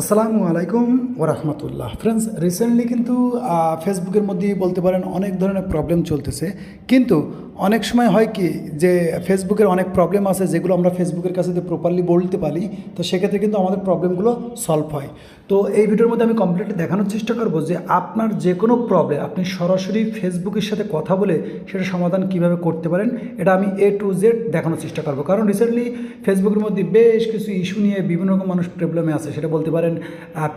আসসালামু আলাইকুম ওরহমতুল্লাহ ফ্রেন্ডস রিসেন্টলি কিন্তু ফেসবুকের মধ্যে বলতে পারেন অনেক ধরনের প্রবলেম চলতেছে। কিন্তু অনেক সময় হয় কি যে ফেসবুকের অনেক প্রবলেম আছে যেগুলো আমরা ফেসবুকের কাছে যদি প্রপারলি বলতে পারি, তো সেক্ষেত্রে কিন্তু আমাদের প্রবলেমগুলো সলভ হয়। তো এই ভিডিওর মধ্যে আমি কমপ্লিটলি দেখানোর চেষ্টা করব যে আপনার যে কোনো প্রবলেম আপনি সরাসরি ফেসবুকের সাথে কথা বলে সেটা সমাধান কীভাবে করতে পারেন, এটা আমি এ টু জেড দেখানোর চেষ্টা করব। কারণ রিসেন্টলি ফেসবুকের মধ্যে বেশ কিছু ইস্যু নিয়ে বিভিন্ন রকম মানুষ প্রবলেমে আছে। সেটা বলতে পারেন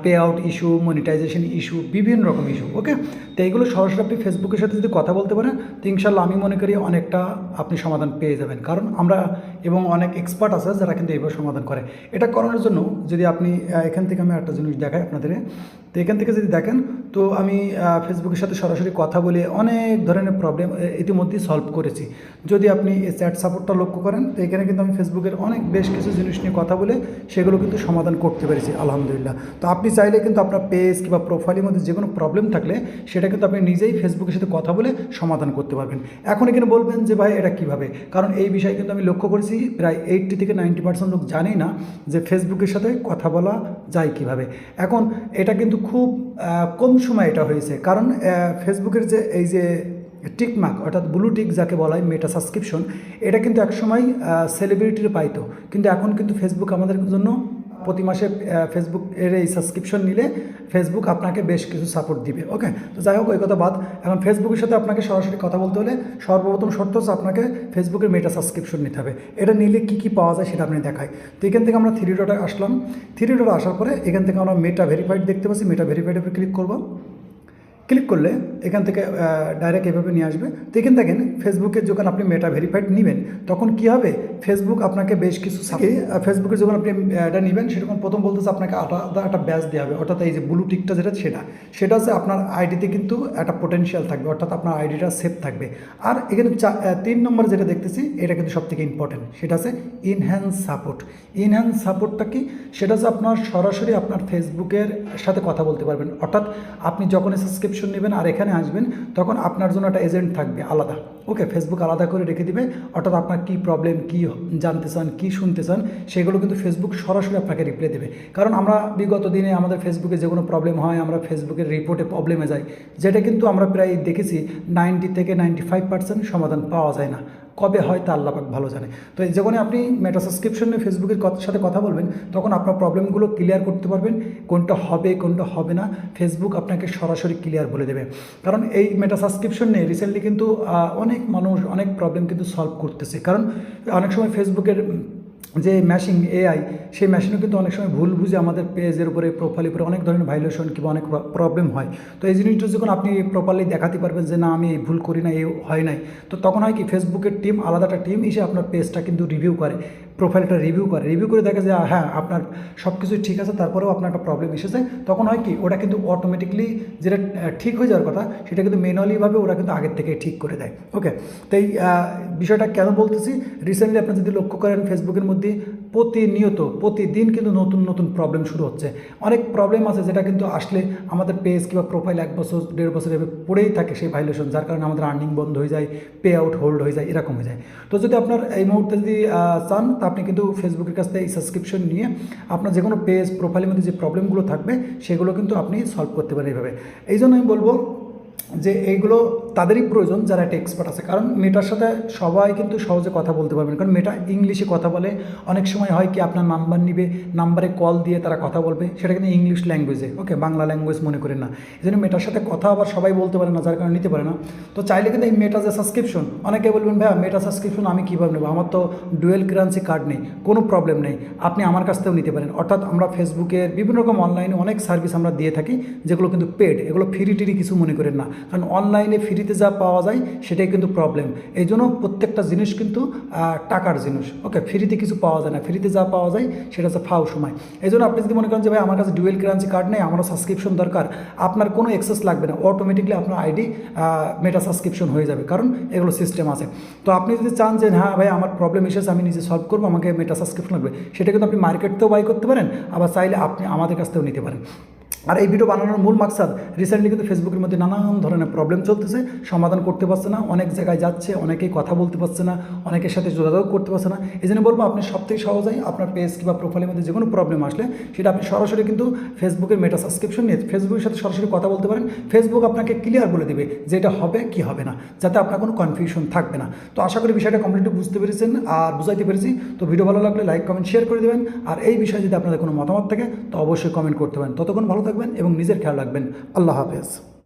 pay out issue monetization issue বিভিন্ন রকম ইস্যু ওকে তো এইগুলো সরাসরি আপনি ফেসবুকের সাথে যদি কথা বলতে পারেন, তো ইনশাল্লাহ আমি মনে করি অনেকটা আপনি সমাধান পেয়ে যাবেন। কারণ আমরা এবং অনেক এক্সপার্ট আছে যারা কিন্তু এইভাবে সমাধান করে। এটা করানোর জন্য যদি আপনি এখান থেকে আমি একটা জিনিস দেখাই আপনাদের। তো এখান থেকে যদি দেখেন, তো আমি ফেসবুকের সাথে সরাসরি কথা বলে অনেক ধরনের প্রবলেম ইতিমধ্যেই সলভ করেছি। যদি আপনি এই চ্যাট সাপোর্টটা লক্ষ্য করেন, তো এখানে কিন্তু আমি ফেসবুকের অনেক বেশ কিছু জিনিস নিয়ে কথা বলে সেগুলো কিন্তু সমাধান করতে পেরেছি, আলহামদুলিল্লাহ। তো আপনি চাইলে কিন্তু আপনার পেজ কিংবা প্রোফাইলের মধ্যে যে কোনো প্রবলেম থাকলে সেটা কিন্তু আপনি নিজেই ফেসবুকের সাথে কথা বলে সমাধান করতে পারবেন। এখন এখানে বলবেন যে ভাই এটা কীভাবে? কারণ এই বিষয়ে কিন্তু আমি লক্ষ্য করেছি, প্রায় এইটটি থেকে নাইনটি পার্সেন্ট লোক জানেই না যে ফেসবুকের সাথে কথা বলা যায় কীভাবে। এখন এটা কিন্তু খুব কম সময় এটা হয়েছে। কারণ ফেসবুকের যে এই যে টিকমার্ক অর্থাৎ ব্লু টিক যাকে বলা হয় মেটা সাবস্ক্রিপশন এটা কিন্তু একসময় সেলিব্রিটির পাইতো। কিন্তু এখন কিন্তু ফেসবুক আমাদের জন্য প্রতি মাসে ফেসবুক এর এই সাবস্ক্রিপশন নিলে ফেসবুক আপনাকে বেশ কিছু সাপোর্ট দিবে ওকে তো যাই হোক, ওই কথা বাদ। এখন ফেসবুকের সাথে আপনাকে সরাসরি কথা বলতে হলে সর্বপ্রথম শর্ত হচ্ছে আপনাকে ফেসবুকের মেটা সাবস্ক্রিপশন নিতে হবে। এটা নিলে কী কী পাওয়া যায় সেটা আপনি দেখায় তো এখান থেকে আমরা থ্রি ডটে আসলাম। থ্রি ডটে আসার পরে এখান থেকে আমরা মেটা ভেরিফাইড দেখতে পাচ্ছি। মেটা ভেরিফাইড উপরে ক্লিক করব। ক্লিক করলে এখান থেকে ডাইরেক্ট এভাবে নিয়ে আসবে। তো এখান দেখেন ফেসবুকে যখন আপনি মেটা ভেরিফাইড নেবেন তখন কি হবে? ফেসবুক আপনাকে বেশ কিছু সাথে ফেসবুকে যখন আপনি এটা নেবেন সেরকম প্রথম বলতেছে আপনাকে আলাদা একটা ব্যাচ দেওয়া হবে। অর্থাৎ এই যে ব্লু টিকটা যেটা সেটা। সেটা হচ্ছে আপনার আইডিতে কিন্তু একটা পোটেনশিয়াল থাকবে। অর্থাৎ আপনার আইডিটা সেফ থাকবে। আর এখানে চা- তিন নম্বর যেটা দেখতেছি এটা কিন্তু সব থেকে ইম্পর্টেন্ট সেটা আছে ইনহ্যান্স সাপোর্ট ইনহ্যান্স সাপোর্টটা কি? সেটা হচ্ছে আপনার সরাসরি আপনার ফেসবুকের সাথে কথা বলতে পারবেন। অর্থাৎ আপনি যখন সাবস্ক্রিপশন নেবেন আর এখানে আসবেন, তখন আপনার জন্য একটা এজেন্ট থাকবে আলাদা। ওকে ফেসবুক আলাদা করে রেখে দিবে, অর্থাৎ আপনার কী প্রবলেম কী জানতে চান, কী শুনতে চান, সেগুলো কিন্তু ফেসবুক সরাসরি আপনাকে রিপ্লাই দেবে। কারণ আমরা বিগত দিনে আমাদের ফেসবুকে যে কোনো প্রবলেম হয়, আমরা ফেসবুকের রিপোর্টে প্রবলেমে যাই। যেটা কিন্তু আমরা প্রায় দেখেছি নাইনটি থেকে নাইনটি ফাইভ পার্সেন্ট সমাধান পাওয়া যায় না। কবে হয় তা আল্লাপাক ভালো জানে। তো এই যখন আপনি মেটা সাবস্ক্রিপশনে ফেসবুকের সাথে কথা বলবেন, তখন আপনার প্রবলেমগুলো ক্লিয়ার করতে পারবেন, কোনটা হবে কোনটা হবে না। ফেসবুক আপনাকে সরাসরি ক্লিয়ার বলে দেবে। কারণ এই মেটা সাবস্ক্রিপশন নিয়ে রিসেন্টলি কিন্তু অনেক মানুষ অনেক প্রবলেম কিন্তু সলভ করতেছে। কারণ অনেক সময় ফেসবুকের যে ম্যাশিং এআই সেই মেশিনও কিন্তু অনেক সময় ভুল বুঝে আমাদের পেজের উপরে প্রোফাইলের উপরে অনেক ধরনের ভাইলেশন কিংবা অনেক প্রবলেম হয়। তো এই জিনিসটা যখন আপনি প্রপারলি দেখাতে পারবেন যে না, আমি এই ভুল করি না এই হয় নাই, তো তখন হয় কি ফেসবুকের টিম আলাদা একটা টিম এসে আপনার পেজটা কিন্তু রিভিউ করে। প্রোফাইলটা রিভিউ করে। রিভিউ করে দেখে যে হ্যাঁ আপনার সব কিছু ঠিক আছে, তারপরেও আপনার একটা প্রবলেম এসেছে। তখন হয় কি, ওটা কিন্তু অটোমেটিকলি যেটা ঠিক হয়ে যাওয়ার কথা, সেটা কিন্তু ম্যানুয়ালিভাবে ওরা কিন্তু আগের থেকে ঠিক করে দেয়। ওকে তাই বিষয়টা কেন বলতেছি? রিসেন্টলি আপনি যদি লক্ষ্য করেন ফেসবুকের মধ্যে প্রতিনিয়ত, প্রতিদিন কিন্তু নতুন নতুন প্রবলেম শুরু হচ্ছে। অনেক প্রবলেম আছে যেটা কিন্তু আসলে আমাদের পেজ কিংবা প্রোফাইল এক বছর, দেড় বছর এভাবে পড়েই থাকে সেই ভাইলেশন যার কারণে আমাদের আর্নিং বন্ধ হয়ে যায় পে আউট হোল্ড হয়ে যায়, এরকম হয়ে যায়। তো যদি আপনার এই মুহূর্তে যদি চান, তা আপনি কিন্তু ফেসবুকের কাছ থেকে এই সাবস্ক্রিপশন নিয়ে আপনার যে কোনো পেজ প্রোফাইলের মধ্যে যে প্রবলেমগুলো থাকবে, সেগুলো কিন্তু আপনি সলভ করতে পারেন এইভাবে। এই জন্য আমি বলব যে এইগুলো তাদেরই প্রয়োজন, যারা একটা এক্সপার্ট আছে। কারণ মেটার সাথে সবাই কিন্তু সহজে কথা বলতে পারবেন কারণ মেটা ইংলিশে কথা বলে। অনেক সময় হয় কি, আপনার নাম্বার নিবে নাম্বারে কল দিয়ে তারা কথা বলবে। সেটা কিন্তু ইংলিশ ল্যাঙ্গুয়েজে ওকে বাংলা ল্যাঙ্গুয়েজ মনে করেন না। এই জন্য মেটার সাথে কথা আবার সবাই বলতে পারে না, যার কারণে নিতে পারে না। তো চাইলে কিন্তু এই মেটা যে সাবস্ক্রিপশন অনেকে বলবেন, ভাইয়া মেটা সাবস্ক্রিপশন আমি কীভাবে নেব? আমার তো ডুয়েল কারেন্সি কার্ড নেই, কোনো প্রবলেম নেই। আপনি আমার কাছ থেকেও নিতে পারেন। অর্থাৎ আমরা ফেসবুকের বিভিন্ন রকম অনলাইনে অনেক সার্ভিস আমরা দিয়ে থাকি, যেগুলো কিন্তু পেড এগুলো ফ্রি টিরি কিছু মনে করেন না। কারণ অনলাইনে ফ্রিতে যা পাওয়া যায়, সেটাই কিন্তু প্রবলেম এই জন্য প্রত্যেকটা জিনিস কিন্তু টাকার জিনিস। ওকে ফ্রিতে কিছু পাওয়া যায় না। ফ্রিতে যা পাওয়া যায়, সেটা হচ্ছে ফাও সময়। এই জন্য আপনি যদি মনে করেন যে, ভাই, আমার কাছে ডুয়েল কারেন্সি কার্ড নেই, আমারও সাবস্ক্রিপশন দরকার, আপনার কোনো এক্সেস লাগবে না। অটোমেটিকলি আপনার আইডি মেটা সাবস্ক্রিপশন হয়ে যাবে, কারণ এগুলো সিস্টেম আছে। তো আপনি যদি চান যে হ্যাঁ ভাই, আমার প্রবলেম এসেছে, আমি নিজে সলভ করব, আমাকে মেটা সাবস্ক্রিপশন লাগবে, সেটা কিন্তু আপনি মার্কেটতেও বাই করতে পারেন, আবার চাইলে আপনি আমাদের কাছ থেকেও নিতে পারেন। আর এই ভিডিও বানানোর মূল মাকসাদ রিসেন্টলি কিন্তু ফেসবুকের মধ্যে নানান ধরনের প্রবলেম চলতেছে, সমাধান করতে পারছে না, অনেক জায়গায় যাচ্ছে, অনেকেই কথা বলতে পারছে না, অনেকের সাথে যোগাযোগ করতে পারছে না। এই জন্য বলব আপনি সব থেকে সহজেই আপনার পেজ কিংবা প্রোফাইলের মধ্যে যে কোনো প্রবলেম আসলে সেটা আপনি সরাসরি কিন্তু ফেসবুকের মেটা সাবস্ক্রিপশন নিয়ে ফেসবুকের সাথে সরাসরি কথা বলতে পারেন। ফেসবুক আপনাকে ক্লিয়ার বলে দেবে যে এটা হবে কি হবে না, যাতে আপনার কোনো কনফিউশন থাকবে না। তো আশা করি বিষয়টা কমপ্লিটলি বুঝতে পেরেছেন আর বুঝাইতে পেরেছি। তো ভিডিও ভালো লাগলে লাইক কমেন্ট শেয়ার করে দেবেন। আর এই বিষয়ে যদি আপনাদের কোনো মতামত থাকে, তো অবশ্যই কমেন্ট করতে পারেন। ততক্ষণ ভালো থাকবেন এবং নিজের খেয়াল রাখবেন। আল্লাহ হাফেজ।